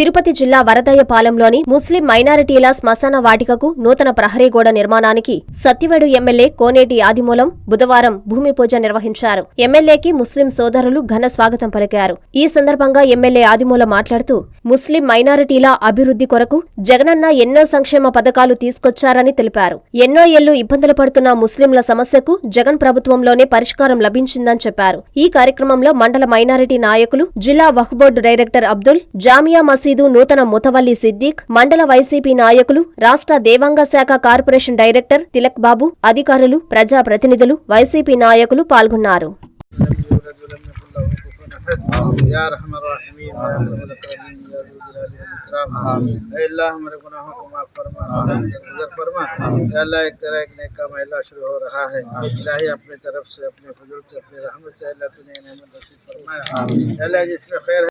తిరుపతి జిల్లా వరదయ్యపాలెంలోని ముస్లిం మైనారిటీల శ్మశాన వాటికకు నూతన ప్రహరీ గోడ నిర్మాణానికి సత్యవేడు ఎమ్మెల్యే కోనేటి ఆదిమూలం బుధవారం భూమి పూజ నిర్వహించారు. ఎమ్మెల్యేకి ముస్లిం సోదరులు ఘన స్వాగతం పలికారు. ఈ సందర్భంగా ఎమ్మెల్యే ఆదిమూలం మాట్లాడుతూ ముస్లిం మైనారిటీల అభివృద్ధి కొరకు జగనన్న ఎన్నో సంక్షేమ పథకాలు తీసుకొచ్చారని తెలిపారు. ఎన్నో ఏళ్ళు ఇబ్బందులు పడుతున్న ముస్లింల సమస్యకు జగన్ ప్రభుత్వంలోనే పరిష్కారం లభించిందని చెప్పారు. ఈ కార్యక్రమంలో మండల మైనారిటీ నాయకులు జిల్లా వక్ఫ్ బోర్డు డైరెక్టర్ అబ్దుల్ జామియా మసీద్ నూతన ముతవల్లి సిద్దిక్ మండల వైసీపీ నాయకులు రాష్ట్ర దేవాంగ శాఖ కార్పొరేషన్ డైరెక్టర్ తిలక్ బాబు అధికారులు ప్రజా ప్రతినిధులు వైసీపీ నాయకులు పాల్గొన్నారు या रहमान रहीम या अकरम अकरमीन या ज़ुल जलाली वल इकराम ऐ अल्लाह हमारे गुनाहों को माफ फरमा हमारे गुजर फरमा या अल्लाह एक तरह एक नेक काम अल्लाह शुरू हो रहा है इलाही अपनी तरफ से अपने फजल से अपनी रहमत से अल्लाह तूने नेमत नसीब फरमाया या अल्लाह जिसमें खैर है